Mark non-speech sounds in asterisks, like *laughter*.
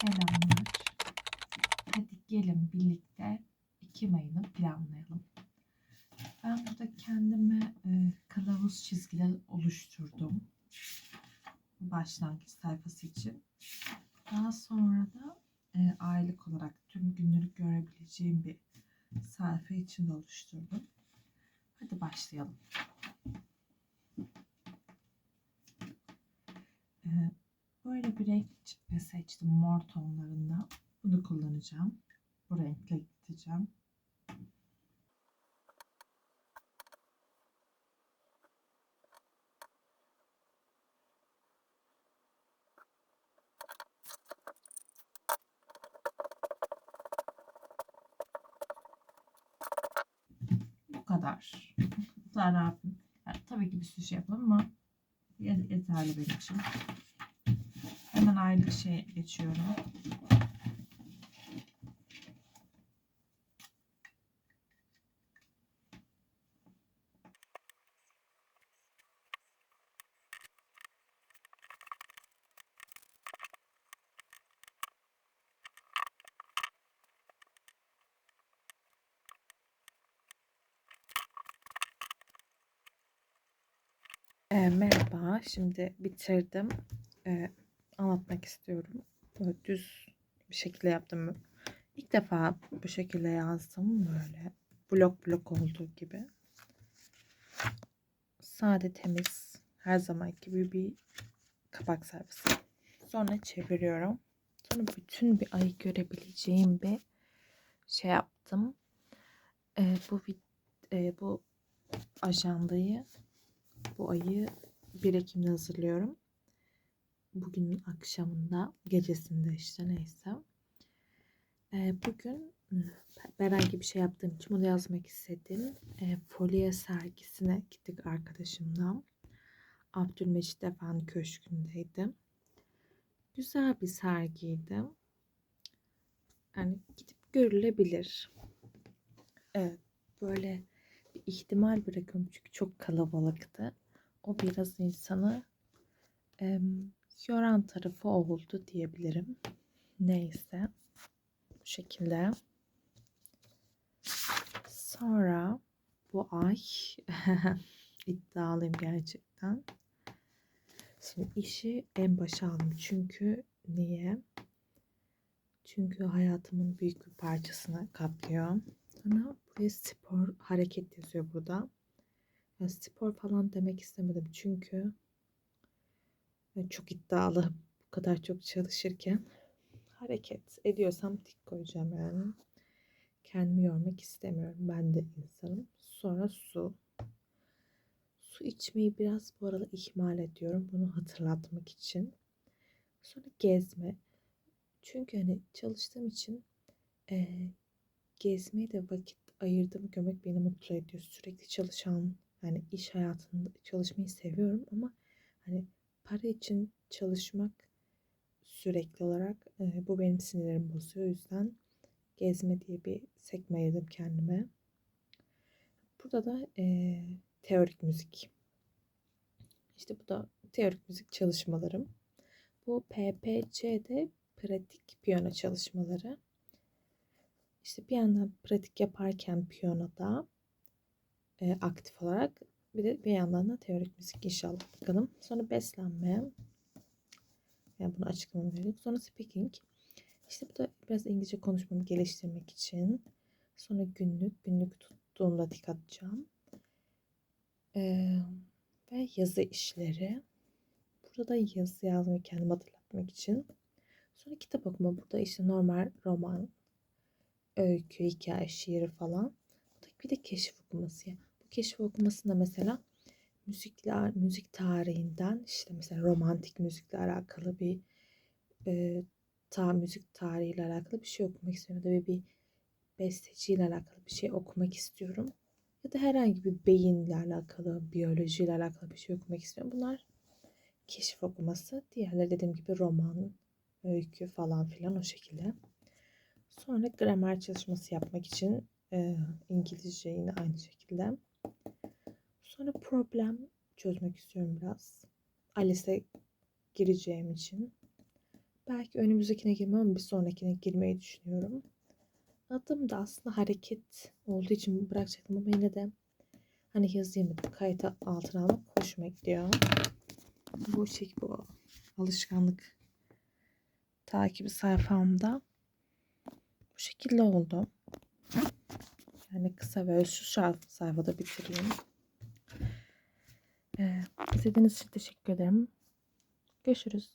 Selamlar. Hadi gelin birlikte Ekim ayını planlayalım. Ben burada kendime e, kılavuz çizgiler oluşturdum. Başlangıç sayfası için. Daha sonra da e, aylık olarak tüm günleri görebileceğim bir sayfa için oluşturdum. Hadi başlayalım. E, Böyle bir renk seçtim mor tonlarında. Bunu kullanacağım. Bu renkle gideceğim. Bu kadar. Zarafım. Yani tabii ki bir sürü şey yapalım ama yeterli benim için. Hemen aylık şey geçiyorum. E, merhaba, şimdi bitirdim. E, anlatmak istiyorum. Böyle düz bir şekilde yaptım. İlk defa bu şekilde yazdım böyle blok blok olduğu gibi. Sade temiz her zaman gibi bir kapak sayfası. Sonra çeviriyorum. Sonra bütün bir ayı görebileceğim bir şey yaptım. E, bu e, bu ajandayı bu ayı 1 Ekim'de hazırlıyorum. Bugünün akşamında, gecesinde işte neyse. Ee, bugün herhangi bir şey yaptığım için bunu yazmak istedim. Ee, Folye sergisine gittik arkadaşımla. Abdülmecit Efendi Köşkü'ndeydim. Güzel bir sergiydi. Yani gidip görülebilir. Evet, böyle bir ihtimal bırakıyorum çünkü çok kalabalıktı. O biraz insanı e, yoran tarafı oldu diyebilirim. Neyse. Bu şekilde. Sonra bu ay *laughs* iddialıyım gerçekten. Şimdi işi en başa aldım. Çünkü niye? Çünkü hayatımın büyük bir parçasını kaplıyor. Sonra buraya spor hareket yazıyor burada. Yani spor falan demek istemedim çünkü çok iddialı bu kadar çok çalışırken hareket ediyorsam tik koyacağım yani. Kendimi yormak istemiyorum. Ben de insanım. Sonra su. Su içmeyi biraz bu arada ihmal ediyorum. Bunu hatırlatmak için. Sonra gezme. Çünkü hani çalıştığım için e, gezmeye de vakit ayırdığımı görmek beni mutlu ediyor. Sürekli çalışan yani iş hayatında çalışmayı seviyorum ama hani para için çalışmak sürekli olarak e, bu benim sinirlerimi bozuyor. O yüzden gezme diye bir sekme ayırdım kendime. Burada da e, teorik müzik. İşte bu da teorik müzik çalışmalarım. Bu PPC'de pratik piyano çalışmaları. İşte bir yandan pratik yaparken piyanoda e, aktif olarak bir de bir yandan da teorik müzik inşallah bakalım. Sonra beslenme. Yani bunu açıklamamı verdik. Sonra speaking. İşte bu da biraz İngilizce konuşmamı geliştirmek için. Sonra günlük. Günlük tuttuğumda tik atacağım. Ee, ve yazı işleri. Burada da yazı yazmayı kendime hatırlatmak için. Sonra kitap okuma. Burada işte normal roman, öykü, hikaye, şiir falan. Bir de keşif okuması. Bu keşif okumasında mesela müzikler, müzik tarihinden işte mesela romantik müzikle alakalı bir e, ta müzik tarihiyle alakalı bir şey okumak istiyorum. Ya da bir besteciyle alakalı bir şey okumak istiyorum. Ya da herhangi bir beyinle alakalı, biyolojiyle alakalı bir şey okumak istiyorum. Bunlar keşif okuması. Diğerleri dediğim gibi roman, öykü falan filan o şekilde. Sonra gramer çalışması yapmak için e, İngilizce yine aynı şekilde. Sonra problem çözmek istiyorum biraz. ALES'e gireceğim için. Belki önümüzdekine girmem ama bir sonrakine girmeyi düşünüyorum. Adım da aslında hareket olduğu için bırakacaktım ama yine de hani yazayım dedim. Kayıt altına almak hoşuma gidiyor. Bu şey bu alışkanlık takibi sayfamda bu şekilde oldu. Yani kısa ve şarkı sayfada bitireyim. Ee, izlediğiniz için teşekkür ederim. Görüşürüz.